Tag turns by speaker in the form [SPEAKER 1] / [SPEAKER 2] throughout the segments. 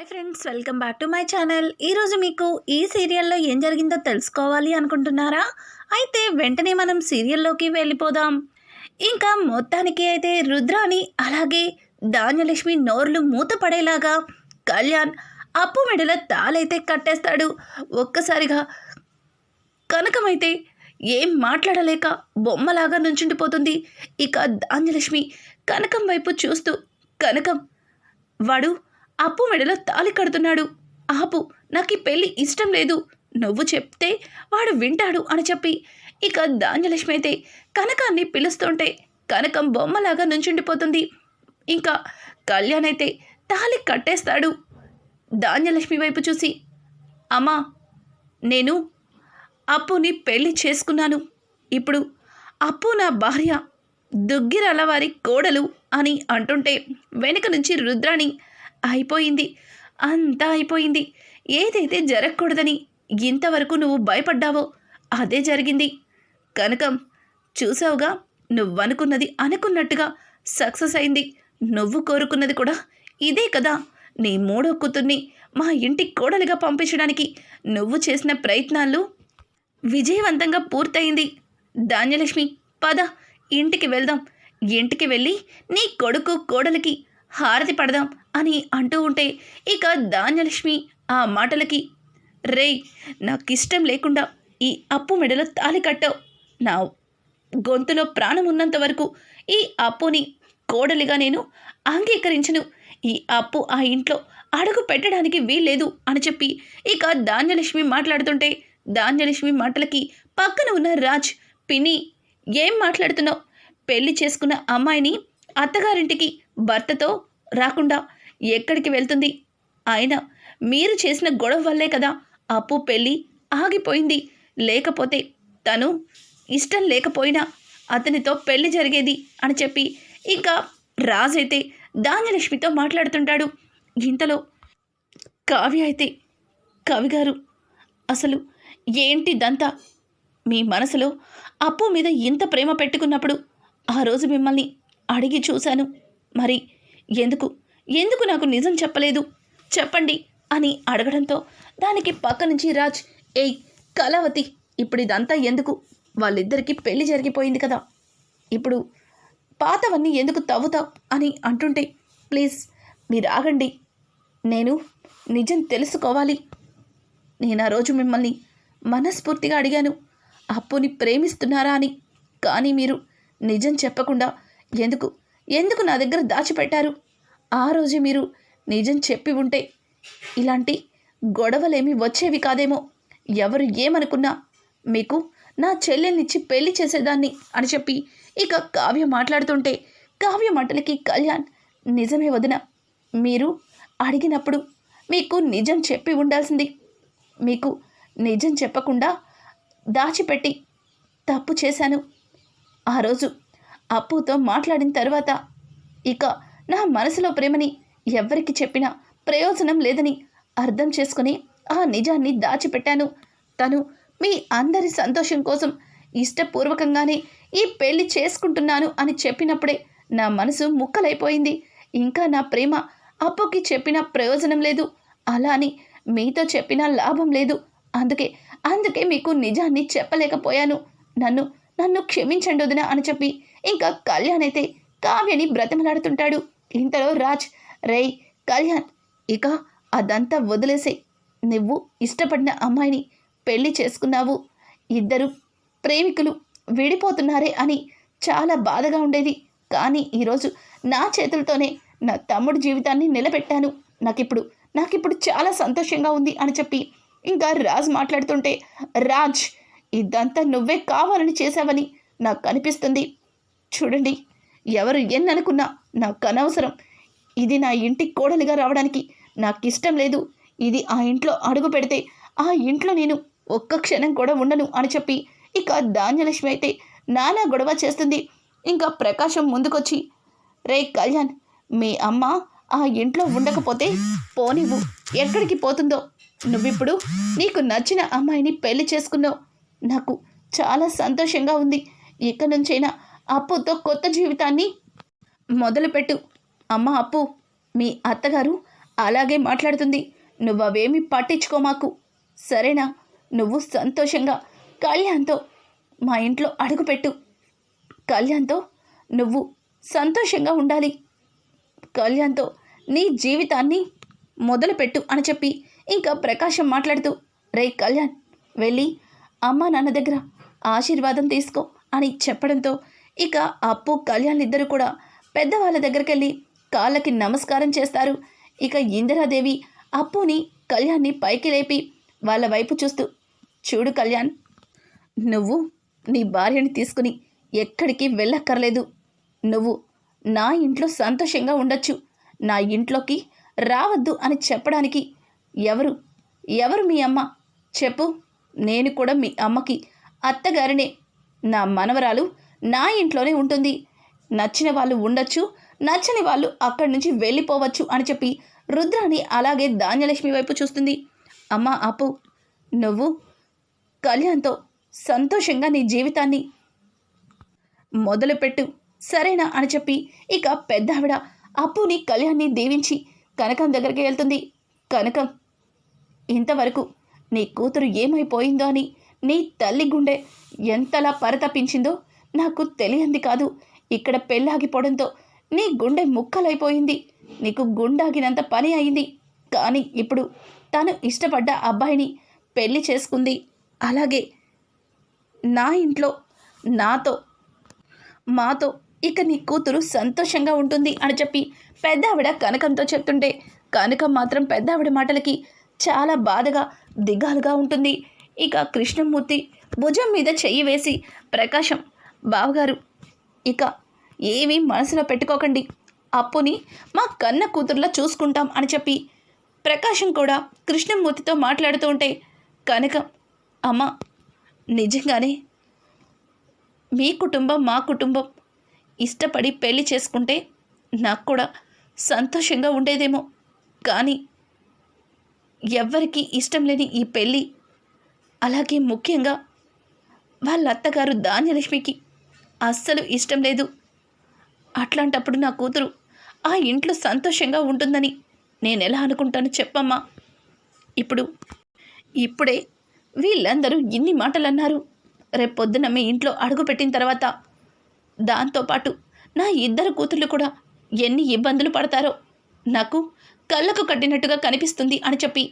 [SPEAKER 1] Hi friends welcome back to my channel. ఈరోజు మీకు ఈ సీరియల్లో ఏం జరిగిందో తెలుసుకోవాలి అనుకుంటున్నారా? అయితే వెంటనే మనం సీరియల్లోకి వెళ్ళిపోదాం. ఇంకా మొత్తానికి అయితే రుద్రాని అలాగే ధాన్యలక్ష్మి నోర్లు మూతపడేలాగా కళ్యాణ్ అప్పు మెడల తాళైతే కట్టేస్తాడు. ఒక్కసారిగా కనకమైతే ఏం మాట్లాడలేక బొమ్మలాగా నుంచుండిపోతుంది. ఇక ధాన్యలక్ష్మి కనకం వైపు చూస్తూ కనకం వాడు అప్పు మెడలో తాళి కడుతున్నాడు. ఆపు నాకు ఈ పెళ్ళి ఇష్టం లేదు. నువ్వు చెప్తే వాడు వింటాడు అని చెప్పి. ఇక ధాన్యలక్ష్మి అయితే కనకాన్ని పిలుస్తుంటే కనకం బొమ్మలాగా నుంచుండిపోతుంది. ఇంకా కళ్యాణ్ అయితే తాళి కట్టేస్తాడు. ధాన్యలక్ష్మి వైపు చూసి అమ్మా నేను అప్పుని పెళ్ళి చేసుకున్నాను. ఇప్పుడు అప్పు నా భార్య దుగ్గిరలవారి కోడలు అని అంటుంటే వెనుక నుంచి రుద్రాణి అయిపోయింది. అంతా అయిపోయింది. ఏదైతే జరగకూడదని ఇంతవరకు నువ్వు భయపడ్డావో అదే జరిగింది. కనకం చూసావుగా? నువ్వనుకున్నది అనుకున్నట్టుగా సక్సెస్ అయింది. నువ్వు కోరుకున్నది కూడా ఇదే కదా. నీ మూడో కూతుర్ని మా ఇంటి కోడలిగా పంపించడానికి నువ్వు చేసిన ప్రయత్నాలు విజయవంతంగా పూర్తయింది. ధాన్యలక్ష్మి పద ఇంటికి వెళ్దాం. ఇంటికి వెళ్ళి నీ కొడుకు కోడలికి హారతి పడదాం. అని అంటూ ఉంటే ఇక ధాన్యలక్ష్మి ఆ మాటలకి రేయ్ నాకిష్టం లేకుండా ఈ అప్పు మెడలో తాలి కట్టావు. నా గొంతులో ప్రాణం ఉన్నంత వరకు ఈ అప్పుని కోడలిగా నేను అంగీకరించను. ఈ అప్పు ఆ ఇంట్లో అడుగు పెట్టడానికి వీల్లేదు అని చెప్పి ఇక ధాన్యలక్ష్మి మాట్లాడుతుంటే ధాన్యలక్ష్మి మాటలకి పక్కన ఉన్న రాజ్ పిని ఏం మాట్లాడుతున్నావు? పెళ్ళి చేసుకున్న అమ్మాయిని అత్తగారింటికి భర్తతో రాకుండా ఎక్కడికి వెళ్తుంది? ఆయన మీరు చేసిన గొడవ వల్లే కదా అప్పు పెళ్ళి ఆగిపోయింది. లేకపోతే తను ఇష్టం లేకపోయినా అతనితో పెళ్ళి జరిగేది అని చెప్పి ఇంకా రాజైతే ధాన్యలక్ష్మితో మాట్లాడుతుంటాడు. ఇంతలో కావ్య అయితే కవిగారు అసలు ఏంటి దంతా మీ మనసులో అప్పు మీద ఇంత ప్రేమ పెట్టుకున్నప్పుడు ఆ రోజు మిమ్మల్ని అడిగి చూశాను. మరి ఎందుకు ఎందుకు నాకు నిజం చెప్పలేదు? చెప్పండి అని అడగడంతో దానికి పక్క నుంచి రాజ్ ఏయ్ కళావతి ఇప్పుడు ఇదంతా ఎందుకు? వాళ్ళిద్దరికీ పెళ్ళి జరిగిపోయింది కదా. ఇప్పుడు పాతవన్నీ ఎందుకు తవ్వుతావు? అని అంటుంటే ప్లీజ్ మీరు ఆగండి. నేను నిజం తెలుసుకోవాలి. నేను ఆ రోజు మిమ్మల్ని మనస్ఫూర్తిగా అడిగాను. అప్పుని ప్రేమిస్తున్నారా అని. కానీ మీరు నిజం చెప్పకుండా ఎందుకు? ఎందుకు నా దగ్గర దాచిపెట్టారు? ఆ రోజు మీరు నిజం చెప్పి ఉంటే ఇలాంటి గొడవలేమి వచ్చేవి కాదేమో. ఎవరు ఏమనుకున్నా మీకు నా చెల్లెల్నిచ్చి పెళ్ళి చేసేదాన్ని అని చెప్పి ఇక కావ్య మాట్లాడుతుంటే కావ్య మాటలకి కళ్యాణ్ నిజమే వదిన. మీరు అడిగినప్పుడు మీకు నిజం చెప్పి ఉండాల్సింది. మీకు నిజం చెప్పకుండా దాచిపెట్టి తప్పు చేశాను. ఆ రోజు అప్పుతో మాట్లాడిన తర్వాత ఇక నా మనసులో ప్రేమని ఎవ్వరికి చెప్పినా ప్రయోజనం లేదని అర్థం చేసుకుని ఆ నిజాన్ని దాచిపెట్టాను. తను మీ అందరి సంతోషం కోసం ఇష్టపూర్వకంగానే ఈ పెళ్ళి చేసుకుంటున్నాను అని చెప్పినప్పుడే నా మనసు ముక్కలైపోయింది. ఇంకా నా ప్రేమ అప్పుకి చెప్పిన ప్రయోజనం లేదు. అలా అని మీతో చెప్పినా లాభం లేదు. అందుకే అందుకే మీకు నిజాన్ని చెప్పలేకపోయాను. నన్ను నన్ను క్షమించండి వదిన అని చెప్పి ఇంకా కళ్యాణ్ అయితే కావ్యని బ్రతమలాడుతుంటాడు. ఇంతలో రాజ్ రేయ్ కళ్యాణ్ ఇక అదంతా వదిలేసే నువ్వు ఇష్టపడిన అమ్మాయిని పెళ్ళి చేసుకున్నావు. ఇద్దరు ప్రేమికులు విడిపోతున్నారే అని చాలా బాధగా ఉండేది. కానీ ఈరోజు నా చేతులతోనే నా తమ్ముడి జీవితాన్ని నిలబెట్టాను. నాకిప్పుడు నాకిప్పుడు చాలా సంతోషంగా ఉంది అని చెప్పి ఇంకా రాజ్ మాట్లాడుతుంటే రాజ్ ఇదంతా నువ్వే కావాలని చేశావని నాకు అనిపిస్తుంది. చూడండి. ఎవరు ఎన్ననుకున్నా నాకు అనవసరం ఇది నా ఇంటి కోడలిగా రావడానికి నాకు ఇష్టం లేదు. ఇది ఆ ఇంట్లో అడుగు పెడితే ఆ ఇంట్లో నేను ఒక్క క్షణం కూడా ఉండను అని చెప్పి ఇక ధాన్యలక్ష్మి అయితే నానా గొడవ చేస్తుంది. ఇంకా ప్రకాశం ముందుకొచ్చి రే కళ్యాణ్ మీ అమ్మ ఆ ఇంట్లో ఉండకపోతే పోనివ్వు. ఎక్కడికి పోతుందో? నువ్విప్పుడు నీకు నచ్చిన అమ్మాయిని పెళ్ళి చేసుకున్నావు. నాకు చాలా సంతోషంగా ఉంది. ఇక నుంచైనా అప్పుతో కొత్త జీవితాన్ని మొదలుపెట్టు. అమ్మ అప్పు. మీ అత్తగారు అలాగే మాట్లాడుతుంది. నువ్వు అవేమి పట్టించుకో మాకు. సరేనా? నువ్వు సంతోషంగా కళ్యాణ్తో మా ఇంట్లో అడుగుపెట్టు కళ్యాణ్తో నువ్వు సంతోషంగా ఉండాలి. కళ్యాణ్తో నీ జీవితాన్ని మొదలుపెట్టు అని చెప్పి ఇంకా ప్రకాశం మాట్లాడుతూ రే కళ్యాణ్ వెళ్ళి అమ్మ నాన్న దగ్గర ఆశీర్వాదం తీసుకో అని చెప్పడంతో ఇక అప్పు కళ్యాణ్ ఇద్దరు కూడా పెద్దవాళ్ళ దగ్గరికి వెళ్ళి కాళ్ళకి నమస్కారం చేస్తారు. ఇక ఇందిరాదేవి అప్పుని కళ్యాణ్ని పైకి లేపి వాళ్ళ వైపు చూస్తూ చూడు కళ్యాణ్ నువ్వు నీ భార్యని తీసుకుని ఎక్కడికి వెళ్ళక్కర్లేదు. నువ్వు నా ఇంట్లో సంతోషంగా ఉండొచ్చు. నా ఇంట్లోకి రావద్దు అని చెప్పడానికి ఎవరు ఎవరు మీ అమ్మ? చెప్పు. నేను కూడా మీ అమ్మకి అత్తగారినే. నా మనవరాలు నా ఇంట్లోనే ఉంటుంది. నచ్చిన వాళ్ళు ఉండొచ్చు నచ్చని వాళ్ళు అక్కడి నుంచి వెళ్ళిపోవచ్చు అని చెప్పి రుద్రాని అలాగే ధాన్యలక్ష్మి వైపు చూస్తుంది. అమ్మ అప్పు నువ్వు కళ్యాణ్తో సంతోషంగా నీ జీవితాన్ని మొదలుపెట్టు సరేనా అని చెప్పి ఇక పెద్ద ఆవిడ అప్పుని కళ్యాణ్ని దీవించి కనకం దగ్గరికి వెళ్తుంది. కనకం ఇంతవరకు నీ కూతురు ఏమైపోయిందో అని నీ తల్లి గుండె ఎంతలా పరతపించిందో నాకు తెలియంది కాదు. ఇక్కడ పెళ్ళాగిపోవడంతో నీ గుండె ముక్కలైపోయింది. నీకు గుండాగినంత పని అయింది. కానీ ఇప్పుడు తను ఇష్టపడ్డ అబ్బాయిని పెళ్ళి చేసుకుంది. అలాగే నా ఇంట్లో నాతో మాతో ఇక నీ కూతురు సంతోషంగా ఉంటుంది అని చెప్పి పెద్ద ఆవిడ కనకంతో చెప్తుంటే కనకం మాత్రం పెద్ద ఆవిడ మాటలకి చాలా బాధగా దిగాలుగా ఉంటుంది. ఇక కృష్ణమూర్తి భుజం మీద చెయ్యి వేసి ప్రకాశం బావగారు ఇక ఏమీ మనసులో పెట్టుకోకండి. అప్పుని మా కన్న కూతుర్లా చూసుకుంటాం అని చెప్పి ప్రకాశం కూడా కృష్ణమూర్తితో మాట్లాడుతూ ఉంటే కనకం అమ్మ నిజంగానే మీ కుటుంబం మా కుటుంబం ఇష్టపడి పెళ్ళి చేసుకుంటే నాకు కూడా సంతోషంగా ఉండేదేమో. కానీ ఎవ్వరికీ ఇష్టం లేని ఈ పెళ్ళి అలాగే ముఖ్యంగా వాళ్ళ అత్తగారు ధాన్యలక్ష్మికి అస్సలు ఇష్టం లేదు. అట్లాంటప్పుడు నా కూతురు ఆ ఇంట్లో సంతోషంగా ఉంటుందని నేను ఎలా అనుకుంటాను చెప్పమ్మా. ఇప్పుడు ఇప్పుడే వీళ్ళందరూ ఇన్ని మాటలు అన్నారు రేపొద్దున మీ ఇంట్లో అడుగుపెట్టిన తర్వాత దాంతోపాటు నా ఇద్దరు కూతుర్లు కూడా ఎన్ని ఇబ్బందులు పడతారో నాకు కళ్ళకు కట్టినట్టుగా కనిపిస్తుంది అని చెప్పి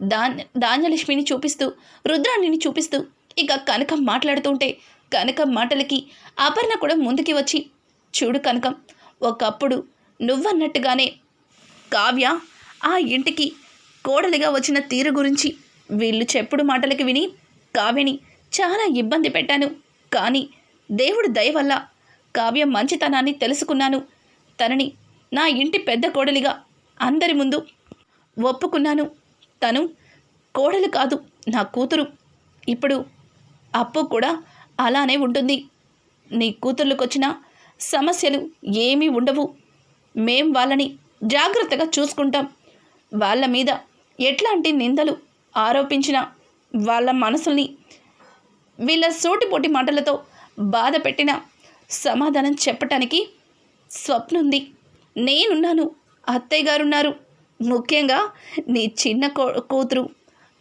[SPEAKER 1] ధాన్య ధాన్యలక్ష్మిని చూపిస్తూ రుద్రాణిని చూపిస్తూ ఇక కనకం మాట్లాడుతుంటే కనకం మాటలకి అపర్ణ కూడా ముందుకి వచ్చి చూడు కనకం ఒకప్పుడు నువ్వన్నట్టుగానే కావ్య ఆ ఇంటికి కోడలిగా వచ్చిన తీరు గురించి వీళ్ళు చెప్పుడు మాటలకి విని కావ్యని చాలా ఇబ్బంది పెట్టాను. కానీ దేవుడు దయ వల్ల కావ్య మంచితనాన్ని తెలుసుకున్నాను. తనని నా ఇంటి పెద్ద కోడలిగా అందరి ముందు ఒప్పుకున్నాను. తను కోడలు కాదు నా కూతురు. ఇప్పుడు అప్పు కూడా అలానే ఉంటుంది. నీ కూతుర్లకొచ్చిన సమస్యలు ఏమీ ఉండవు. మేం వాళ్ళని జాగ్రత్తగా చూసుకుంటాం. వాళ్ళ మీద ఎట్లాంటి నిందలు ఆరోపించినా వాళ్ళ మనసుల్ని వీళ్ళ సోటిపోటి మాటలతో బాధ పెట్టిన సమాధానం చెప్పటానికి స్వప్నుంది. నేనున్నాను. అత్తయ్య గారున్నారు. ముఖ్యంగా నీ చిన్న కో కూతురు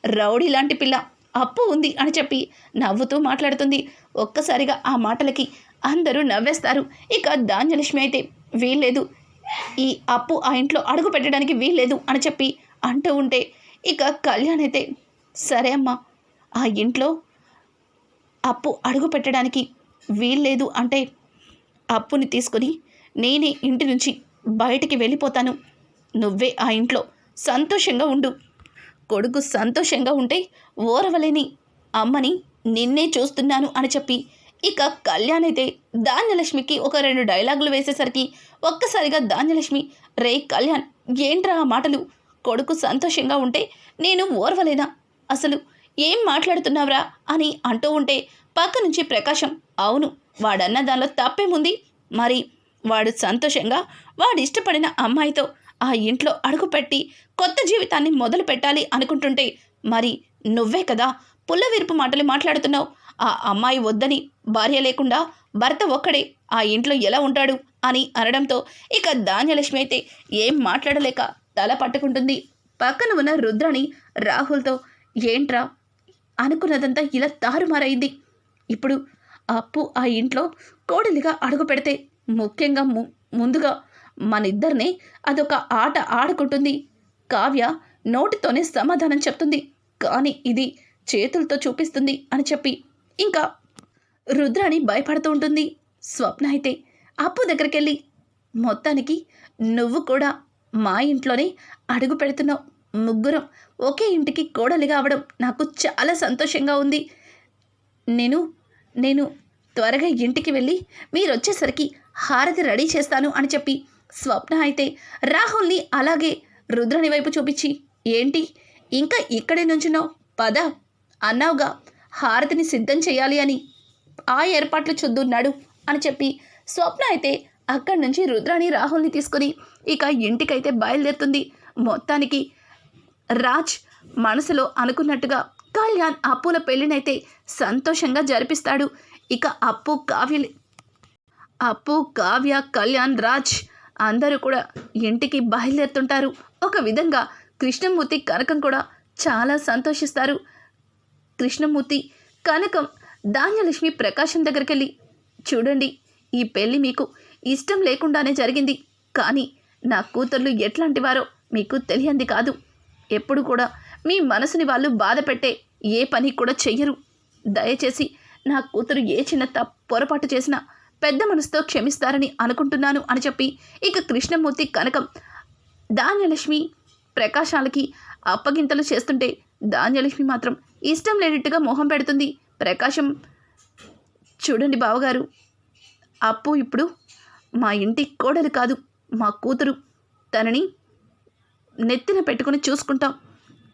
[SPEAKER 1] రౌడీ లాంటి పిల్ల. అప్పు ఉంది అని చెప్పి నవ్వుతూ మాట్లాడుతుంది. ఒక్కసారిగా ఆ మాటలకి అందరూ నవ్వేస్తారు. ఇక ధాన్యలక్ష్మి అయితే వీల్లేదు. ఈ అప్పు ఆ ఇంట్లో అడుగు పెట్టడానికి వీల్లేదు అని చెప్పి అంటూ ఉంటే ఇక కళ్యాణ్ అయితే సరే అమ్మా ఆ ఇంట్లో అప్పు అడుగు పెట్టడానికి వీల్లేదు అంటే అప్పుని తీసుకొని నేనే ఇంటి నుంచి బయటికి వెళ్ళిపోతాను. నువ్వే ఆ ఇంట్లో సంతోషంగా ఉండు. కొడుకు సంతోషంగా ఉంటే ఓరవలేని అమ్మని నిన్నే చూస్తున్నాను అని చెప్పి. ఇక కళ్యాణ్ అయితే ధాన్యలక్ష్మికి ఒక రెండు డైలాగులు వేసేసరికి ఒక్కసారిగా ధాన్యలక్ష్మి రే కళ్యాణ్ ఏంట్రా ఆ మాటలు? కొడుకు సంతోషంగా ఉంటే నేను ఓర్వలేనా? అసలు ఏం మాట్లాడుతున్నావురా? అని అంటూ ఉంటే పక్క నుంచి ప్రకాశం అవును వాడన్న దానిలో తప్పేముంది? మరి వాడు సంతోషంగా వాడు ఇష్టపడిన అమ్మాయితో ఆ ఇంట్లో అడుగుపెట్టి కొత్త జీవితాన్ని మొదలు పెట్టాలి అనుకుంటుంటే మరి నువ్వే కదా పుల్లవిరుపు మాటలు మాట్లాడుతున్నావు. ఆ అమ్మాయి వద్దని భార్య లేకుండా భర్త ఒక్కడే ఆ ఇంట్లో ఎలా ఉంటాడు అని అనడంతో ఇక ధాన్యలక్ష్మి అయితే ఏం మాట్లాడలేక తల పట్టుకుంటుంది. పక్కన ఉన్న రుద్రని రాహుల్తో ఏంట్రా? అనుకున్నదంతా ఇలా తారుమారైంది. ఇప్పుడు అప్పు ఆ ఇంట్లో కోడలిగా అడుగు పెడితే ముఖ్యంగా ము ముందుగా మనిద్దరిని అదొక ఆట ఆడుకుంటుంది. కావ్య నోటితోనే సమాధానం చెప్తుంది. కానీ ఇది చేతులతో చూపిస్తుంది అని చెప్పి. ఇంకా రుద్రాణి భయపడుతూ ఉంటుంది. స్వప్న అయితే అప్పు దగ్గరికెళ్ళి మొత్తానికి నువ్వు కూడా మా ఇంట్లోనే అడుగు పెడుతున్నావు. ముగ్గురం ఒకే ఇంటికి కోడలిగా అవడం నాకు చాలా సంతోషంగా ఉంది. నేను నేను త్వరగా ఇంటికి వెళ్ళి మీరు వచ్చేసరికి హారతి రెడీ చేస్తాను అని చెప్పి స్వప్న అయితే రాహుల్ని అలాగే రుద్రని వైపు చూపించి ఏంటి ఇంకా ఇక్కడే నుంచున్నావు? పద అన్నావుగా. హారతిని సిద్ధం చేయాలి అని. ఆ ఏర్పాట్లు చూద్దున్నాడు అని చెప్పి. స్వప్న అయితే అక్కడి నుంచి రుద్రాని రాహుల్ని తీసుకొని ఇక ఇంటికైతే బయలుదేరుతుంది. మొత్తానికి రాజ్ మనసులో అనుకున్నట్టుగా కళ్యాణ్ అప్పుల పెళ్ళినైతే సంతోషంగా జరిపిస్తాడు. ఇక అప్పు కావ్య అప్పు కావ్య కళ్యాణ్ రాజ్ అందరూ కూడా ఇంటికి బయలుదేరుతుంటారు. ఒక విధంగా కృష్ణమూర్తి కనకం కూడా చాలా సంతోషిస్తారు. కృష్ణమూర్తి కనకం ధాన్యలక్ష్మి ప్రకాశం దగ్గరికి వెళ్ళి చూడండి ఈ పెళ్ళి మీకు ఇష్టం లేకుండానే జరిగింది. కానీ నా కూతుర్లు ఎట్లాంటివారో మీకు తెలియంది కాదు. ఎప్పుడు కూడా మీ మనసుని వాళ్ళు బాధ పెట్టే ఏ పని కూడా చెయ్యరు. దయచేసి నా కూతురు ఏ చిన్న తప్పు పొరపాటు చేసినా పెద్ద మనసుతో క్షమిస్తారని అనుకుంటున్నాను అని చెప్పి ఇక కృష్ణమూర్తి కనకం ధాన్యలక్ష్మి ప్రకాశాలకి అప్పగింతలు చేస్తుంటే ధాన్యలక్ష్మి మాత్రం ఇష్టం లేనట్టుగా మొహం పెడుతుంది. ప్రకాశం చూడండి బావగారు. అప్పు ఇప్పుడు మా ఇంటి కోడలు కాదు మా కూతురు. తనని నెత్తిన పెట్టుకుని చూసుకుంటాం.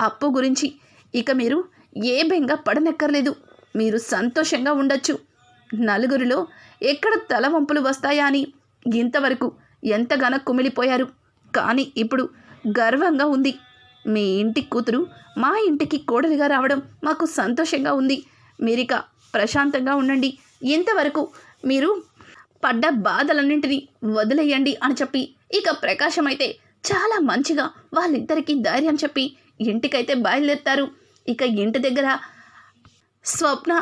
[SPEAKER 1] అప్పు గురించి ఇక మీరు ఏ బెంగ పడనక్కర్లేదు. మీరు సంతోషంగా ఉండొచ్చు. నలుగురిలో ఎక్కడ తల వంపులు వస్తాయా అని ఇంతవరకు ఎంతగానో కుమిలిపోయారు. కానీ ఇప్పుడు గర్వంగా ఉంది. మీ ఇంటి కూతురు మా ఇంటికి కోడలిగా రావడం మాకు సంతోషంగా ఉంది. మీరిక ప్రశాంతంగా ఉండండి. ఇంతవరకు మీరు పడ్డ బాధలన్నింటినీ వదిలేయండి అని చెప్పి ఇక ప్రకాశం అయితే చాలా మంచిగా వాళ్ళిద్దరికీ ధైర్యం చెప్పి ఇంటికైతే బయలుదేరుతారు. ఇక ఇంటి దగ్గర స్వప్న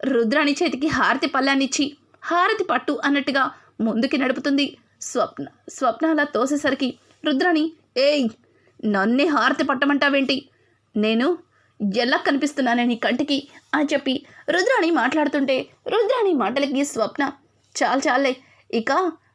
[SPEAKER 1] రుద్రాని చేతికి హారతి పళ్ళాన్నిచ్చి హారతి పట్టు అన్నట్టుగా ముందుకి నడుపుతుంది. స్వప్న స్వప్న అలా తోసేసరికి రుద్రాణి ఏయ్ నన్నే హారతి పట్టమంటావేంటి? నేను ఎలా కనిపిస్తున్నానే నీ కంటికి? అని చెప్పి రుద్రాణి మాట్లాడుతుంటే రుద్రాణి మాటలకి స్వప్న చాలు చాలే ఇక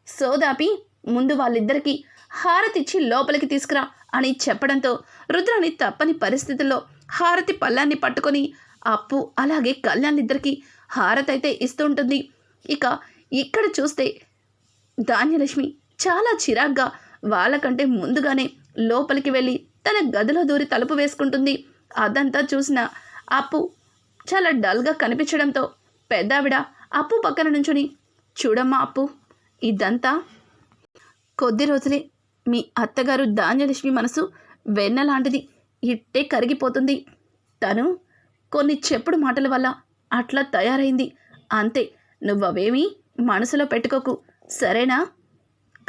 [SPEAKER 1] సోదాపి ముందు వాళ్ళిద్దరికీ హారతిచ్చి లోపలికి తీసుకురా అని చెప్పడంతో రుద్రాణి తప్పని పరిస్థితుల్లో హారతి పళ్ళాన్ని పట్టుకొని అప్పు అలాగే కళ్యాణ్ ఇద్దరికి హారతి అయితే ఇస్తూ ఉంటుంది. ఇక ఇక్కడ చూస్తే ధాన్యలక్ష్మి చాలా చిరాగ్గా వాళ్ళకంటే ముందుగానే లోపలికి వెళ్ళి తన గదిలో దూరి తలుపు వేసుకుంటుంది. అదంతా చూసిన అప్పు చాలా డల్గా కనిపించడంతో పెద్దావిడ అప్పు పక్కన నుంచుని చూడమ్మా అప్పు ఇదంతా కొద్ది రోజులే. మీ అత్తగారు ధాన్యలక్ష్మి మనసు వెన్న లాంటిది. ఇట్టే కరిగిపోతుంది. తను కొన్ని చెప్పుడు మాటల వల్ల అట్లా తయారైంది. అంతే నువ్వవేమీ మనసులో పెట్టుకోకు. సరేనా?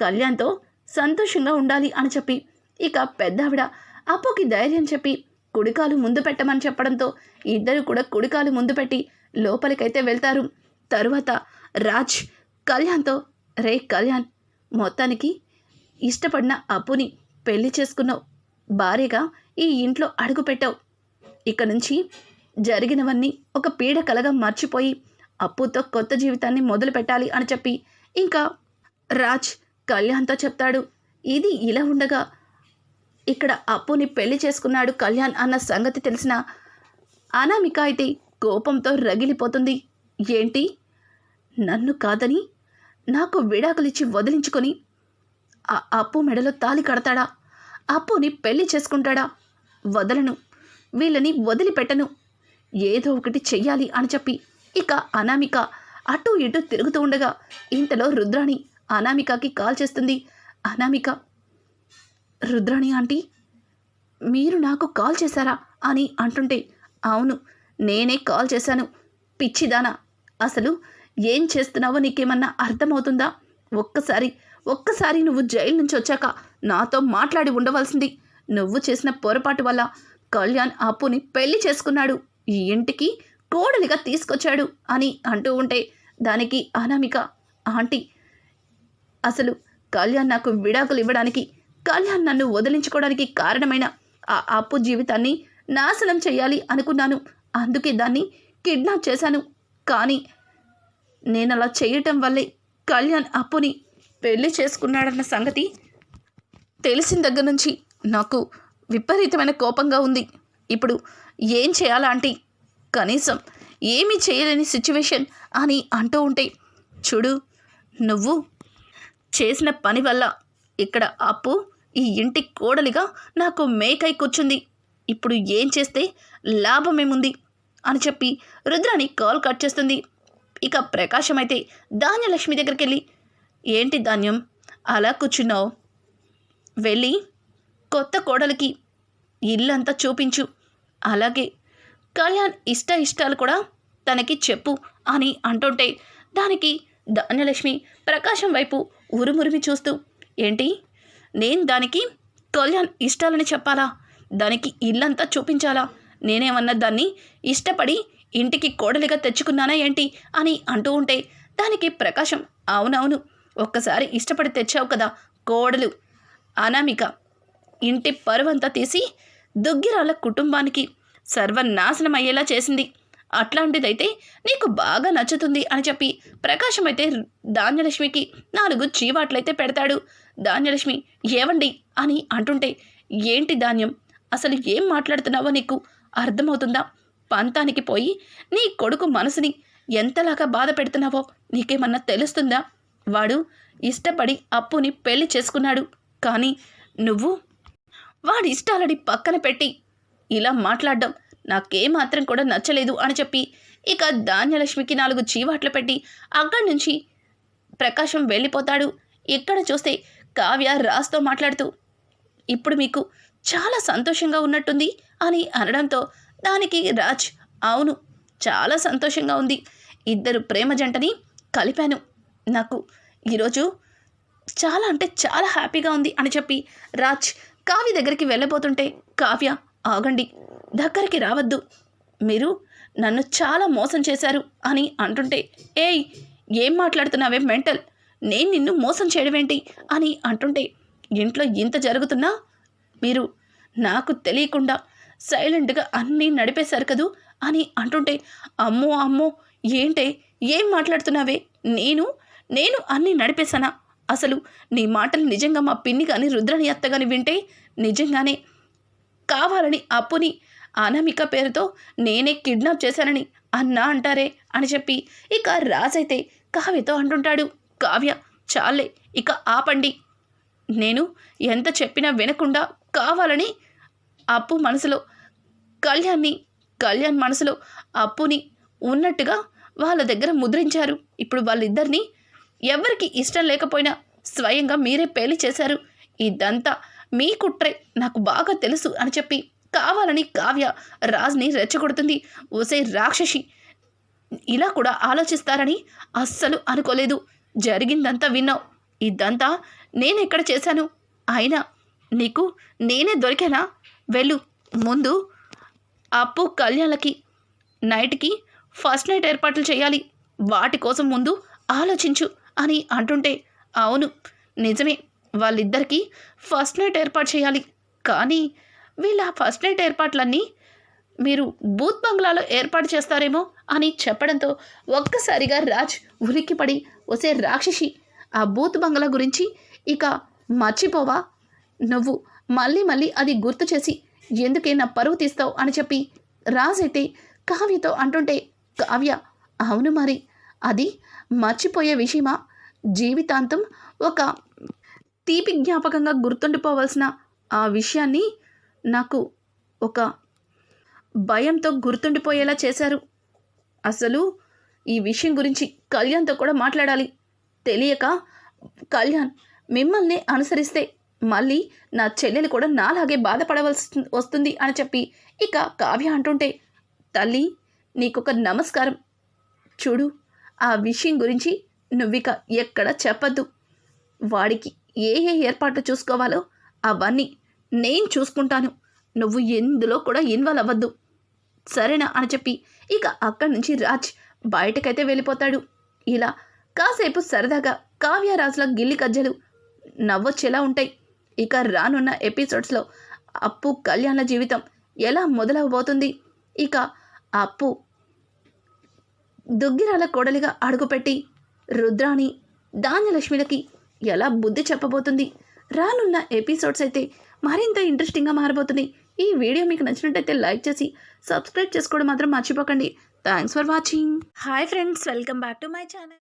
[SPEAKER 1] కళ్యాణ్తో సంతోషంగా ఉండాలి అని చెప్పి ఇక పెద్దావిడ అప్పుకి ధైర్యం చెప్పి కుడికాలు ముందు పెట్టమని చెప్పడంతో ఇద్దరు కూడా కుడికాలు ముందు పెట్టి లోపలికైతే వెళ్తారు. తరువాత రాజ్ కళ్యాణ్తో రే కళ్యాణ్ మొత్తానికి ఇష్టపడిన అప్పుని పెళ్ళి చేసుకున్నావు. భార్యగా ఈ ఇంట్లో అడుగు పెట్టావు. ఇక నుంచి జరిగినవన్నీ ఒక పీడ కలగా మర్చిపోయి అప్పుతో కొత్త జీవితాన్ని మొదలు పెట్టాలి అని చెప్పి ఇంకా రాజ్ కళ్యాణ్తో చెప్తాడు. ఇది ఇలా ఉండగా ఇక్కడ అప్పుని పెళ్ళి చేసుకున్నాడు కళ్యాణ్ అన్న సంగతి తెలిసిన అనామిక అయితే కోపంతో రగిలిపోతుంది. ఏంటి? నన్ను కాదని నాకు విడాకులిచ్చి వదిలించుకొని ఆ అప్పు మెడలో తాలి కడతాడా? అప్పుని పెళ్ళి చేసుకుంటాడా? వదలను. వీళ్ళని వదిలిపెట్టను. ఏదో ఒకటి చెయ్యాలి అని చెప్పి ఇక అనామిక అటు ఇటు తిరుగుతూ ఉండగా ఇంతలో రుద్రాణి అనామికకి కాల్ చేస్తుంది. అనామిక రుద్రాణి ఆంటీ మీరు నాకు కాల్ చేశారా అని అంటుంటే అవును నేనే కాల్ చేశాను. పిచ్చిదానా అసలు ఏం చేస్తున్నావో నీకేమన్నా అర్థమవుతుందా? ఒక్కసారి ఒక్కసారి నువ్వు జైలు నుంచి వచ్చాక నాతో మాట్లాడి ఉండవలసింది. నువ్వు చేసిన పొరపాటు వల్ల కళ్యాణ్ అప్పుని పెళ్ళి చేసుకున్నాడు. ఈ ఇంటికి కోడలిగా తీసుకొచ్చాడు అని అంటూ ఉంటే దానికి అనామిక ఆంటీ అసలు కళ్యాణ్ నాకు విడాకులు ఇవ్వడానికి కళ్యాణ్ నన్ను వదిలించుకోవడానికి కారణమైన ఆ అప్పు జీవితాన్ని నాశనం చేయాలి అనుకున్నాను. అందుకే దాన్ని కిడ్నాప్ చేశాను. కానీ నేను అలా చేయటం వల్లే కళ్యాణ్ అప్పుని పెళ్ళి చేసుకున్నాడన్న సంగతి తెలిసిన దగ్గర నుంచి నాకు విపరీతమైన కోపంగా ఉంది. ఇప్పుడు ఏం చేయాలా అంటే కనీసం ఏమీ చేయలేని సిచ్యువేషన్ అని అంటూ ఉంటే చూడు నువ్వు చేసిన పని వల్ల ఇక్కడ అప్పు ఈ ఇంటి కోడలిగా నాకు మేకై కూర్చుంది. ఇప్పుడు ఏం చేస్తే లాభమేముంది? అని చెప్పి రుద్రాని కాల్ కట్ చేస్తుంది. ఇక ప్రకాశం అయితే ధాన్యలక్ష్మి దగ్గరికి వెళ్ళి ఏంటి ధాన్యం? అలా కూర్చున్నావు? వెళ్ళి కొత్త కోడలికి ఇల్లంతా చూపించు. అలాగే కళ్యాణ్ ఇష్ట ఇష్టాలు కూడా తనకి చెప్పు అని అంటుంటే దానికి ధాన్యలక్ష్మి ప్రకాశం వైపు ఉరుమురిమి చూస్తూ ఏంటి? నేను దానికి కళ్యాణ్ ఇష్టాలని చెప్పాలా? దానికి ఇల్లంతా చూపించాలా? నేనేమన్నా దాన్ని ఇష్టపడి ఇంటికి కోడలిగా తెచ్చుకున్నానా ఏంటి అని అంటూ ఉంటే దానికి ప్రకాశం అవునవును ఒక్కసారి ఇష్టపడి తెచ్చావు కదా కోడలు. అనామిక ఇంటి పరువంతా తీసి దుగ్గిరాల కుటుంబానికి సర్వనాశనం అయ్యేలా చేసింది. అట్లాంటిదైతే నీకు బాగా నచ్చుతుంది అని చెప్పి ప్రకాశం అయితే ధాన్యలక్ష్మికి నాలుగు చీవాట్లయితే పెడతాడు. ధాన్యలక్ష్మి ఏవండి? అని అంటుంటే ఏంటి ధాన్యం? అసలు ఏం మాట్లాడుతున్నావో నీకు అర్థమవుతుందా? పంతానికి పోయి నీ కొడుకు మనసుని ఎంతలాగా బాధ పెడుతున్నావో నీకేమన్నా తెలుస్తుందా? వాడు ఇష్టపడి అప్పుని పెళ్ళి చేసుకున్నాడు. కానీ నువ్వు వాడి ఇష్టాలని పక్కన పెట్టి ఇలా మాట్లాడడం నాకేమాత్రం కూడా నచ్చలేదు అని చెప్పి ఇక ధాన్యలక్ష్మికి నాలుగు చీవాట్లు పెట్టి అక్కడి నుంచి ప్రకాశం వెళ్ళిపోతాడు. ఇక్కడ చూస్తే కావ్య రాజ్తో మాట్లాడుతూ ఇప్పుడు మీకు చాలా సంతోషంగా ఉన్నట్టుంది అని అనడంతో దానికి రాజ్ అవును చాలా సంతోషంగా ఉంది. ఇద్దరు ప్రేమ జంటని కలిపాను. నాకు ఈరోజు చాలా అంటే చాలా హ్యాపీగా ఉంది అని చెప్పి రాజ్ కావ్య దగ్గరికి వెళ్ళబోతుంటే కావ్య ఆగండి దగ్గరికి రావద్దు. మీరు నన్ను చాలా మోసం చేశారు అని అంటుంటే ఏయ్ ఏం మాట్లాడుతున్నావే మెంటల్? నేను నిన్ను మోసం చేయడమేంటి? అని అంటుంటే ఇంట్లో ఇంత జరుగుతున్నా? మీరు నాకు తెలియకుండా సైలెంట్గా అన్నీ నడిపేశారు కదూ? అని అంటుంటే అమ్మో అమ్మో ఏంటే? ఏం మాట్లాడుతున్నావే? నేను నేను అన్నీ నడిపేశానా? అసలు నీ మాటలు నిజంగా మా పిన్ని కానీ రుద్రని అత్త కానీ వింటే నిజంగానే కావాలని అప్పుని అనామిక పేరుతో నేనే కిడ్నాప్ చేశానని అన్నా అంటారే అని చెప్పి ఇక రాజైతే కావ్యతో అంటుంటాడు. కావ్య చాలే ఇక ఆపండి. నేను ఎంత చెప్పినా వినకుండా కావాలని అప్పు మనసులో కళ్యాణ్ని కళ్యాణ్ మనసులో అప్పుని ఉన్నట్టుగా వాళ్ళ దగ్గర ముద్రించారు. ఇప్పుడు వాళ్ళిద్దరినీ ఎవరికి ఇష్టం లేకపోయినా స్వయంగా మీరే పెళ్ళి చేశారు. ఇదంతా మీ కుట్రే నాకు బాగా తెలుసు అని చెప్పి కావాలని కావ్య రాజ్ని రెచ్చగొడుతుంది. ఓసే రాక్షసి ఇలా కూడా ఆలోచిస్తారని అస్సలు అనుకోలేదు. జరిగిందంతా విన్నావు. ఇదంతా నేనెక్కడ చేశాను? అయినా నీకు నేనే దొరికానా? వెళ్ళు. ముందు అప్పు కళ్యాణ్లకి నైట్కి ఫస్ట్ నైట్ ఏర్పాట్లు చేయాలి. వాటి కోసం ముందు ఆలోచించు అని అంటుంటే అవును నిజమే. వాళ్ళిద్దరికీ ఫస్ట్ నైట్ ఏర్పాటు చేయాలి. కానీ వీళ్ళ ఫస్ట్ నైట్ ఏర్పాట్లన్నీ మీరు బూత్ బంగ్లాలో ఏర్పాటు చేస్తారేమో అని చెప్పడంతో ఒక్కసారిగా రాజ్ ఉలిక్కిపడి వసే రాక్షసి ఆ బూత్ బంగ్లా గురించి ఇక మర్చిపోవా? నువ్వు మళ్ళీ మళ్ళీ అది గుర్తు చేసి ఎందుకే నా పరువు తీస్తావు? అని చెప్పి రాజ్ అయితే కావ్యతో అంటుంటే కావ్య అవును మరి అది మర్చిపోయే విషయమా? జీవితాంతం ఒక తీపి జ్ఞాపకంగా గుర్తుండిపోవలసిన ఆ విషయాన్ని నాకు ఒక భయంతో గుర్తుండిపోయేలా చేశారు. అసలు ఈ విషయం గురించి కళ్యాణ్తో కూడా మాట్లాడాలి. తెలియక కళ్యాణ్ మిమ్మల్ని అనుసరిస్తే మళ్ళీ నా చెల్లెలు కూడా నాలాగే బాధపడవలసి వస్తుంది అని చెప్పి ఇక కావ్య అంటుంటే తల్లి నీకొక నమస్కారం. చూడు ఆ విషయం గురించి నువ్విక ఎక్కడ చెప్పద్దు. వాడికి ఏ ఏ ఏర్పాట్లు చూసుకోవాలో అవన్నీ నేను చూసుకుంటాను. నువ్వు ఎందులో కూడా ఇన్వాల్వ్ అవ్వద్దు. సరేనా అని చెప్పి ఇక అక్కడి నుంచి రాజ్ బయటకైతే వెళ్ళిపోతాడు. ఇలా కాసేపు సరదాగా కావ్యరాజుల గిల్లి కజ్జలు నవ్వొచ్చేలా ఉంటాయి. ఇక రానున్న ఎపిసోడ్స్లో అప్పు కళ్యాణ జీవితం ఎలా మొదలవబోతుంది? ఇక అప్పు దుగ్గిరాల కోడలిగా అడుగుపెట్టి రుద్రాణి ధాన్యలక్ష్మిలకి ఎలా బుద్ధి చెప్పబోతుంది? రానున్న ఎపిసోడ్స్ అయితే మరింత ఇంట్రెస్టింగ్గా మారబోతున్నాయి ఈ వీడియో మీకు నచ్చినట్టయితే లైక్ చేసి సబ్స్క్రైబ్ చేసుకోవడం మాత్రం మర్చిపోకండి. Thanks for watching. Hi friends welcome back to my channel.